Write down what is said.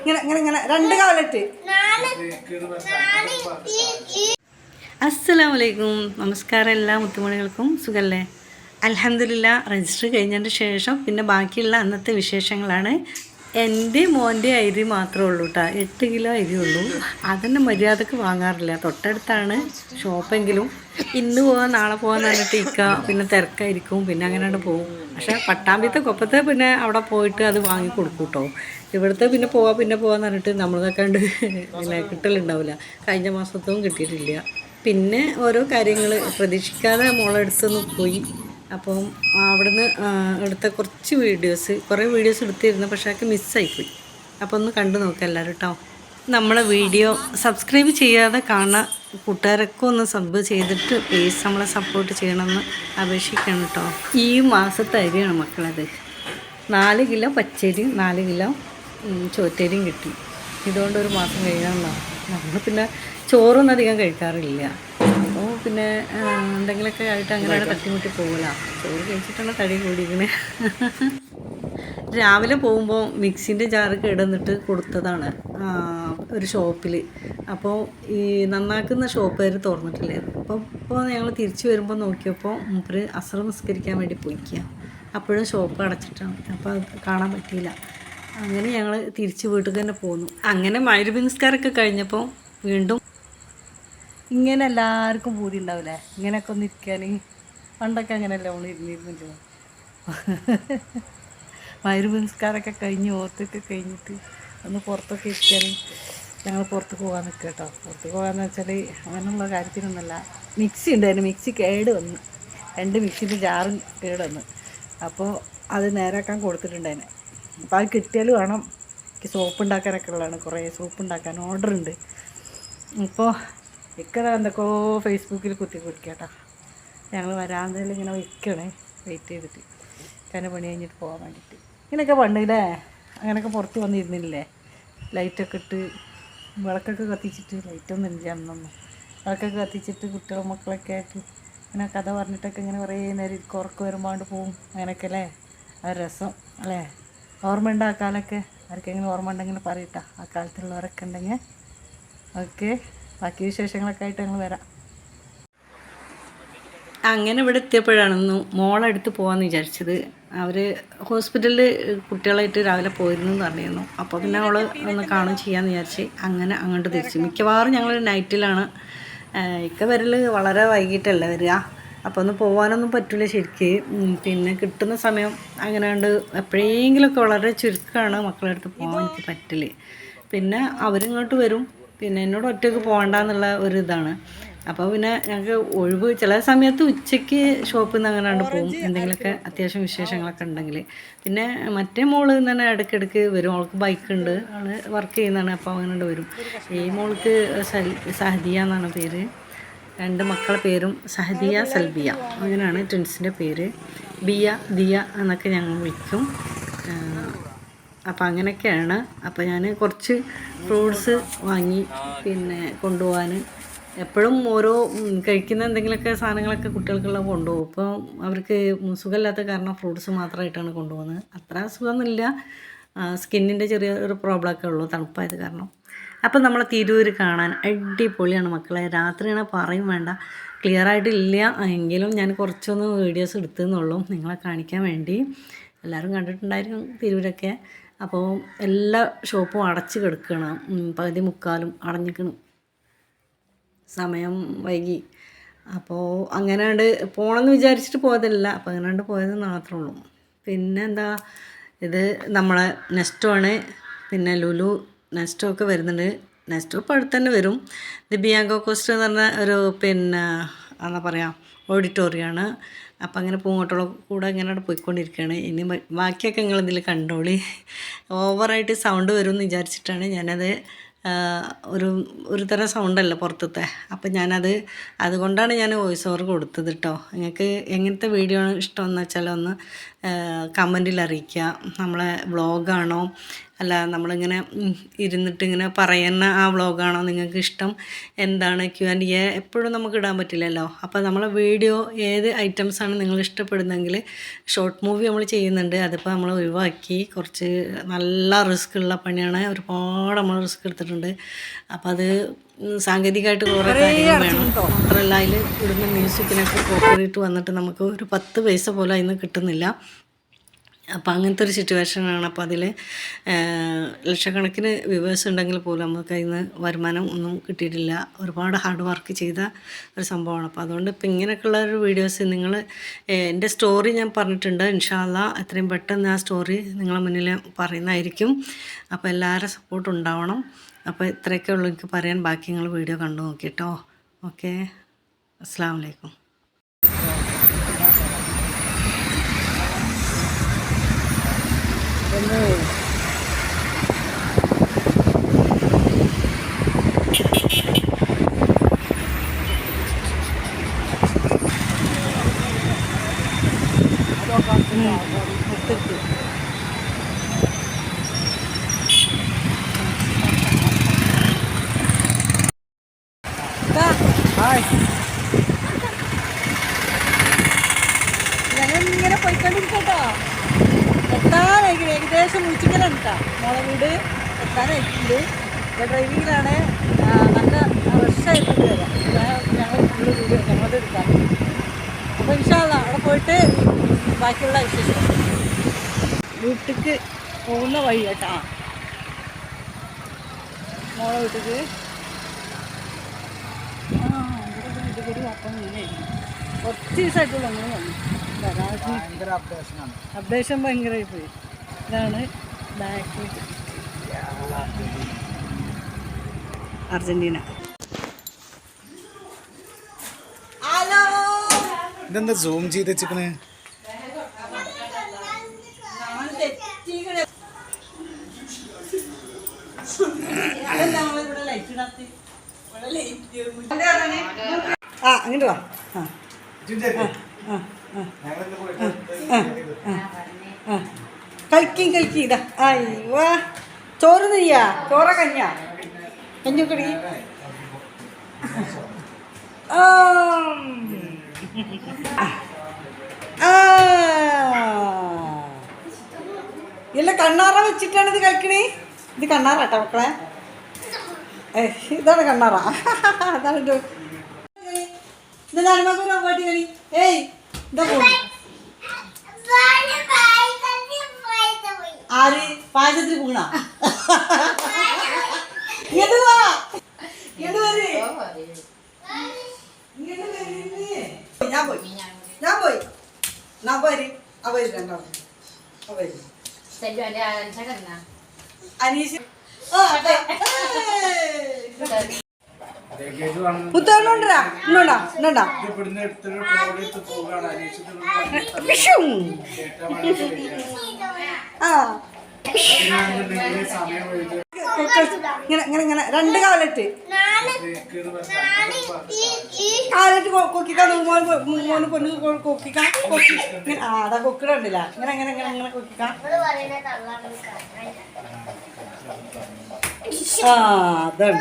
ഇങ്ങനെ ഇങ്ങനെ ഇങ്ങനെ രണ്ട് കാലിട്ട്. അസ്സലാമു അലൈക്കും നമസ്കാരം എല്ലാ മുത്തുമണികൾക്കും. സുഖല്ലേ? അലഹമില്ല രജിസ്റ്റർ കഴിഞ്ഞതിന് ശേഷം പിന്നെ ബാക്കിയുള്ള അന്നത്തെ വിശേഷങ്ങളാണ് എന്റെ മോന്റെ അരി മാത്രമേ ഉള്ളൂ കേട്ടോ എട്ട് കിലോ അരി ഉള്ളൂ. അതന്നെ മര്യാദയ്ക്ക് വാങ്ങാറില്ല. തൊട്ടടുത്താണ് ഷോപ്പെങ്കിലും ഇന്ന് പോകാൻ നാളെ പോകാൻ പറഞ്ഞിട്ട് ഇക്ക പിന്നെ തിരക്കായിരിക്കും. പിന്നെ അങ്ങനെയാണ് പോകും പക്ഷേ പട്ടാമ്പിത്തെ കൊപ്പത്തെ പിന്നെ അവിടെ പോയിട്ട് അത് വാങ്ങി കൊടുക്കും കേട്ടോ ഇവിടുത്തെ പിന്നെ പോവാ പിന്നെ പോവാന്ന് പറഞ്ഞിട്ട് നമ്മളിതൊക്കെ കണ്ട് പിന്നെ കിട്ടലുണ്ടാവില്ല. കഴിഞ്ഞ മാസത്തും കിട്ടിയിട്ടില്ല. പിന്നെ ഓരോ കാര്യങ്ങൾ പ്രതീക്ഷിക്കാതെ മോളെടുത്തൊന്ന് പോയി. അപ്പം അവിടുന്ന് എടുത്ത കുറച്ച് വീഡിയോസ് കുറേ വീഡിയോസ് എടുത്തിരുന്നു പക്ഷേ അതൊക്കെ മിസ്സായിപ്പോയി അപ്പോൾ ഒന്ന് കണ്ടു നോക്കാം എല്ലാവരും കേട്ടോ നമ്മളെ വീഡിയോ സബ്സ്ക്രൈബ് ചെയ്യാതെ കാണുന്ന കൂട്ടുകാരൊക്കെ ഒന്ന് സബ് ചെയ്തിട്ട് പ്ലീസ് നമ്മളെ സപ്പോർട്ട് ചെയ്യണമെന്ന് അപേക്ഷിക്കണം കേട്ടോ ഈ മാസത്തെ അരിയാണ് മക്കളത്. നാല് കിലോ പച്ചരിയും നാല് കിലോ ചോറ്റരിയും കിട്ടി. ഇതുകൊണ്ട് ഒരു മാസം കഴിയാനുള്ള നമ്മൾ പിന്നെ ചോറൊന്നും അധികം കഴിക്കാറില്ല. പിന്നെ എന്തെങ്കിലുമൊക്കെ ആയിട്ട് അങ്ങനെ തട്ടിമുട്ടി പോകില്ല ചോറ് കഴിച്ചിട്ടാണ് തടി കൂടിയിരിക്കണേ. രാവിലെ പോകുമ്പോൾ മിക്സിന്റെ ജാറ് കിടന്നിട്ട് കൊടുത്തതാണ് ഒരു ഷോപ്പിൽ അപ്പോൾ ഈ നന്നാക്കുന്ന ഷോപ്പുകാർ തുറന്നിട്ടില്ലായിരുന്നു അപ്പോൾ ഇപ്പോൾ ഞങ്ങൾ തിരിച്ചു വരുമ്പോൾ നോക്കിയപ്പോൾ മൂപ്പര് അസർ നിസ്കരിക്കാൻ വേണ്ടി പോയിക്കുക അപ്പോഴും ഷോപ്പ് അടച്ചിട്ടാണ്. അപ്പോൾ അത് കാണാൻ പറ്റിയില്ല. അങ്ങനെ ഞങ്ങൾ തിരിച്ച് വീട്ടിൽ തന്നെ പോന്നു. അങ്ങനെ മരുഭി കഴിഞ്ഞപ്പോൾ വീണ്ടും ഇങ്ങനെ എല്ലാവർക്കും പൂതി ഉണ്ടാവില്ലേ ഇങ്ങനെയൊക്കെ ഒന്ന് ഇരിക്കാൻ. പണ്ടൊക്കെ അങ്ങനെയല്ലേ നമ്മൾ ഇരുന്നിരുന്നില്ലോ നിസ്കാരമൊക്കെ കഴിഞ്ഞ് ഓർത്തൊക്കെ കഴിഞ്ഞിട്ട് ഒന്ന് പുറത്തൊക്കെ ഇരിക്കാൻ ഞങ്ങൾ പുറത്ത് പോകാൻ നിൽക്കുക കേട്ടോ. പുറത്ത് പോകാന്ന് വെച്ചാൽ അങ്ങനെയുള്ള കാര്യത്തിനൊന്നുമല്ല. മിക്സി ഉണ്ടായിരുന്നു മിക്സി കേട് വന്ന്. രണ്ട് മിക്സിന്റെ ജാറും കേട് വന്ന്. അപ്പോൾ അത് നേരാക്കാൻ കൊടുത്തിട്ടുണ്ടായിരുന്നു അപ്പോൾ അത് കിട്ടിയാൽ വേണം. എനിക്ക് സോപ്പ് ഉണ്ടാക്കാനൊക്കെ ഉള്ളതാണ്. കുറേ സോപ്പ് ഉണ്ടാക്കാൻ ഓർഡർ ഉണ്ട്. ഇപ്പോൾ ഇക്കത എന്തൊക്കെയോ ഫേസ്ബുക്കിൽ കുത്തി കുടിക്കാട്ടോ ഞങ്ങൾ വരാന്തയിൽ ഇങ്ങനെ വയ്ക്കണേ. വെയിറ്റ് ചെയ്തിട്ട്. കാരണം പണി കഴിഞ്ഞിട്ട് പോകാൻ വേണ്ടിയിട്ട് ഇങ്ങനെയൊക്കെ പണ്ടില്ലേ അങ്ങനെയൊക്കെ പുറത്ത് വന്നിരുന്നില്ലേ? ലൈറ്റൊക്കെ ഇട്ട് വിളക്കൊക്കെ കത്തിച്ചിട്ട് ലൈറ്റൊന്നും ഇല്ല അന്നൊന്നും. വിളക്കൊക്കെ കത്തിച്ചിട്ട് കുട്ടികളും മക്കളൊക്കെ ആയിട്ട് ഇങ്ങനെ കഥ പറഞ്ഞിട്ടൊക്കെ ഇങ്ങനെ കുറേ നേരം കുറക്ക് ഉറക്കം വരുമ്പോണ്ട് പോവും. അങ്ങനെയൊക്കെ അല്ലേ? ആ രസം അല്ലേ? ഓർമ്മ ഉണ്ട് ആ കാലമൊക്കെ ആർക്കെങ്കിലും ഓർമ്മ ഉണ്ടെങ്കിൽ പറയട്ടാ ആ കാലത്തുള്ളവരൊക്കെ ഉണ്ടെങ്കിൽ. ഓക്കെ ബാക്കി വിശേഷങ്ങളൊക്കെ ആയിട്ട് ഞങ്ങൾ വരാം. അങ്ങനെ ഇവിടെ എത്തിയപ്പോഴാണെന്ന് മോളെടുത്ത് പോകാമെന്ന് വിചാരിച്ചത്. അവർ ഹോസ്പിറ്റലിൽ കുട്ടികളായിട്ട് രാവിലെ പോയിരുന്നു എന്ന് പറഞ്ഞിരുന്നു. അപ്പോൾ പിന്നെ അവൾ ഒന്ന് കാണും ചെയ്യാമെന്ന് വിചാരിച്ച് അങ്ങനെ അങ്ങോട്ട് തിരിച്ചു. മിക്കവാറും ഞങ്ങൾ നൈറ്റിലാണ്. ഇക്ക വരൽ വളരെ വൈകിട്ടല്ല വരിക. അപ്പോൾ ഒന്ന് പോകാനൊന്നും പറ്റില്ല ശരിക്ക്. പിന്നെ കിട്ടുന്ന സമയം അങ്ങനെ കണ്ട് എപ്പോഴെങ്കിലുമൊക്കെ വളരെ ചുരുക്കമാണ് മക്കളുടെ അടുത്ത് പോകാൻ എനിക്ക് പറ്റൽ. പിന്നെ അവരിങ്ങോട്ട് വരും. പിന്നെ എന്നോട് ഒറ്റയ്ക്ക് പോകണ്ടെന്നുള്ള ഒരു ഇതാണ് അപ്പോൾ പിന്നെ ഞങ്ങൾക്ക് ഒഴിവ് ചില സമയത്ത് ഉച്ചയ്ക്ക് ഷോപ്പിൽ നിന്ന് അങ്ങനെ പോകും. എന്തെങ്കിലുമൊക്കെ അത്യാവശ്യം വിശേഷങ്ങളൊക്കെ ഉണ്ടെങ്കിൽ പിന്നെ മറ്റേ മോൾ തന്നെ ഇടയ്ക്കിടയ്ക്ക് വരും. അവൾക്ക് ബൈക്ക് ഉണ്ട്. അവൾ വർക്ക് ചെയ്യുന്നതാണ്. അപ്പോൾ അങ്ങനെ വരും. ഈ മോൾക്ക് സഹദിയ എന്നാണ് പേര്. രണ്ട് മക്കളുടെ പേരും സഹദിയ സൽബിയ. അങ്ങനെയാണ് ട്വിൻസിന്റെ പേര്. ബിയ ദിയ എന്നൊക്കെ ഞങ്ങൾ വിളിക്കും. അപ്പം അങ്ങനെയൊക്കെയാണ്. അപ്പോൾ ഞാൻ കുറച്ച് ഫ്രൂട്ട്സ് വാങ്ങി പിന്നെ കൊണ്ടുപോകാൻ എപ്പോഴും ഓരോ കഴിക്കുന്ന എന്തെങ്കിലുമൊക്കെ സാധനങ്ങളൊക്കെ കുട്ടികൾക്കുള്ള കൊണ്ടുപോകും. ഇപ്പോൾ അവർക്ക് സുഖമില്ലാത്ത കാരണം ഫ്രൂട്ട്സ് മാത്രമായിട്ടാണ് കൊണ്ടുപോകുന്നത്. അത്ര സുഖമൊന്നുമില്ല. സ്കിന്നിന്റെ ചെറിയൊരു പ്രോബ്ലമൊക്കെ ഉള്ളൂ. തണുപ്പായത് കാരണം. അപ്പം നമ്മളെ തിരൂര് കാണാൻ അടിപൊളിയാണ് മക്കളെ. രാത്രിയാണ് പറയും വേണ്ട. ക്ലിയർ ആയിട്ടില്ല. എങ്കിലും ഞാൻ കുറച്ചൊന്ന് വീഡിയോസ് എടുത്തെന്നുള്ളൂ. നിങ്ങളെ കാണിക്കാൻ വേണ്ടി. എല്ലാവരും കണ്ടിട്ടുണ്ടായിരിക്കും തിരൂരൊക്കെ. അപ്പോൾ എല്ലാ ഷോപ്പും അടച്ച് കിടക്കണം. പകുതി മുക്കാലും അടഞ്ഞിക്കണം. സമയം വൈകി. അപ്പോൾ അങ്ങനെയാണ്ട് പോകണമെന്ന് വിചാരിച്ചിട്ട് പോയതല്ല. അപ്പോൾ അങ്ങനെയാണ്ട് പോയത് മാത്രമേ ഉള്ളൂ. പിന്നെ എന്താ ഇത് നമ്മളെ നെസ്റ്റോ ആണ് പിന്നെ ലുലു നെസ്റ്റോ ഒക്കെ വരുന്നുണ്ട്. നെസ്റ്റോ ഇപ്പോൾ അടുത്ത് തന്നെ വരും. ഇത് ബിയാങ്കോ കോസ്റ്റ് എന്ന് പറഞ്ഞ ഒരു പിന്നെ എന്താ പറയുക ഓഡിറ്റോറിയമാണ് അപ്പം അങ്ങനെ പൂങ്ങോട്ടുള്ള കൂടെ ഇങ്ങനെ പോയിക്കൊണ്ടിരിക്കുകയാണ്. ഇനി ബാക്കിയൊക്കെ നിങ്ങൾ ഇതിൽ കണ്ടോളി. ഓവറായിട്ട് സൗണ്ട് വരും എന്ന് വിചാരിച്ചിട്ടാണ് ഞാനത് ഒരു ഒരു തരം സൗണ്ടല്ല പുറത്തത്തെ. അപ്പം ഞാനത് അതുകൊണ്ടാണ് ഞാൻ വോയിസ് ഓവർ കൊടുത്തത് കേട്ടോ നിങ്ങൾക്ക് എങ്ങനത്തെ വീഡിയോ ആണ് ഇഷ്ടമെന്ന് വെച്ചാൽ ഒന്ന് കമന്റിൽ അറിയിക്കുക. നമ്മളെ വ്ളോഗാണോ അല്ല നമ്മളിങ്ങനെ ഇരുന്നിട്ട് ഇങ്ങനെ പറയുന്ന ആ വ്ളോഗാണോ നിങ്ങൾക്ക് ഇഷ്ടം എന്താണ് ക്യു ആൻഡ് എ? എപ്പോഴും നമുക്ക് ഇടാൻ പറ്റില്ലല്ലോ. അപ്പോൾ നമ്മളെ വീഡിയോ ഏത് ഐറ്റംസാണ് നിങ്ങൾ ഇഷ്ടപ്പെടുന്നതെങ്കിൽ ഷോർട്ട് മൂവി നമ്മൾ ചെയ്യുന്നുണ്ട്. അതിപ്പോൾ നമ്മൾ ഒഴിവാക്കി. കുറച്ച് നല്ല റിസ്ക് ഉള്ള പണിയാണ്. ഒരുപാട് നമ്മൾ റിസ്ക് എടുത്തിട്ടുണ്ട്. അപ്പോൾ അത് സാങ്കേതികമായിട്ട് കുറേ കാര്യങ്ങൾ വേണം. മാത്രമല്ല അതിൽ ഇടുന്ന മ്യൂസിക്കിനൊക്കെ കോപ്പറേറ്റ് വന്നിട്ട് നമുക്ക് ഒരു പത്ത് പൈസ പോലും അതിൽ നിന്ന് കിട്ടുന്നില്ല. അപ്പോൾ അങ്ങനത്തെ ഒരു സിറ്റുവേഷനാണ് അപ്പോൾ അതിൽ ലക്ഷക്കണക്കിന് വ്യൂവേഴ്സ് ഉണ്ടെങ്കിൽ പോലും നമുക്ക് അതിൽ നിന്ന് വരുമാനം ഒന്നും കിട്ടിയിട്ടില്ല. ഒരുപാട് ഹാർഡ് വർക്ക് ചെയ്ത ഒരു സംഭവമാണ്. അപ്പോൾ അതുകൊണ്ട് ഇപ്പോൾ ഇങ്ങനെയൊക്കെയുള്ള ഒരു വീഡിയോസ് നിങ്ങൾ എന്റെ സ്റ്റോറി ഞാൻ പറഞ്ഞിട്ടുണ്ട്. ഇൻഷാല്ല എത്രയും പെട്ടെന്ന് ആ സ്റ്റോറി നിങ്ങളെ മുന്നിൽ പറയുന്നതായിരിക്കും. അപ്പോൾ എല്ലാവരും സപ്പോർട്ട് ഉണ്ടാവണം. അപ്പോൾ ഇത്രയൊക്കെ ഉള്ളൂ എനിക്ക് പറയാൻ. ബാക്കി നിങ്ങൾ വീഡിയോ കണ്ടു നോക്കിട്ടോ. ഓക്കെ. അസ്സാം വലൈക്കും ഞങ്ങൾ ഇങ്ങനെ പോയിക്കൊണ്ടിരിക്കട്ടോ. എത്താനായിരിക്കും ഏകദേശം ഉച്ചക്കലാണ് കേട്ടോ മോളെ വീട് എത്താനായിട്ടുണ്ട്. ഡ്രൈവിങ്ങിലാണ്. നല്ല റഷായിട്ടുണ്ട് വരാം ഞങ്ങൾ ഫുള്ള് വീഡിയോ ഞങ്ങളത് എടുക്കാം. അപ്പോൾ ഇൻഷാല്ല അവിടെ പോയിട്ട് ബാക്കിയുള്ള വിശേഷം വീട്ടിക്ക് പോകുന്ന വഴി കേട്ടാ. മോളെ വീട്ടിക്ക്. ആ വീട്ടിൽ ഒരു അപ്പം ഇങ്ങനെയായിരുന്നു കുറച്ച് ദിവസമായിട്ടുള്ളൂ അങ്ങനെ വന്നു. അപ്ഡേഷൻ ഭയങ്കരമായി പോയി ഇതാണ് ബാക്ക് അർജന്റീന. ഇതെന്താ സൂം ചെയ്ത് വെച്ചിക്കണ് ആ അങ്ങോട്ട് വാ. കളിക്കും കളിക്കും ഇതാ അയ്യോ ചോറ് നെയ്യാ ചോറ കഞ്ഞ കഞ്ഞു കടി ഇല്ല കണ്ണാറ വെച്ചിട്ടാണ് ഇത് കളിക്കണേ ഇത് കണ്ണാറാട്ടോ മക്കളെ. ഇതാണ് കണ്ണാറ. അതാണ് ഇത് ഇതാണ് മക്കളെ പാട്ടി കളി? ഏയ് ഇതാ പോണു ആര്? പായസത്തിൽ പോകണ ഇങ്ങോട്ട് വാ. ഇങ്ങോട്ട് വരേ. ഞാൻ പോയി. ഞാൻ പോയി. ഞാൻ പോയി. അവർ രണ്ടാളും. അവർ അനീഷ് ആ. മുത്തോണ്ടോണ്ടാ ഇന്നോണ്ടാ ഇന്നോണ്ടാ ആ ഇങ്ങനെ ഇങ്ങനെ ഇങ്ങനെ. രണ്ട് കാലറ്റ് കാലറ്റ് കൊക്കിക്കാൻ മോന് മോന് പൊന്ന് കൊക്കിക്കാൻ കൊക്കി. ഇങ്ങനെ ആ അതാ കൊക്കിടണ്ടില്ല ഇങ്ങനെ ഇങ്ങനെ ഇങ്ങനെ ഇങ്ങനെ കൊക്കിക്കാൻ ആ അതാണ്.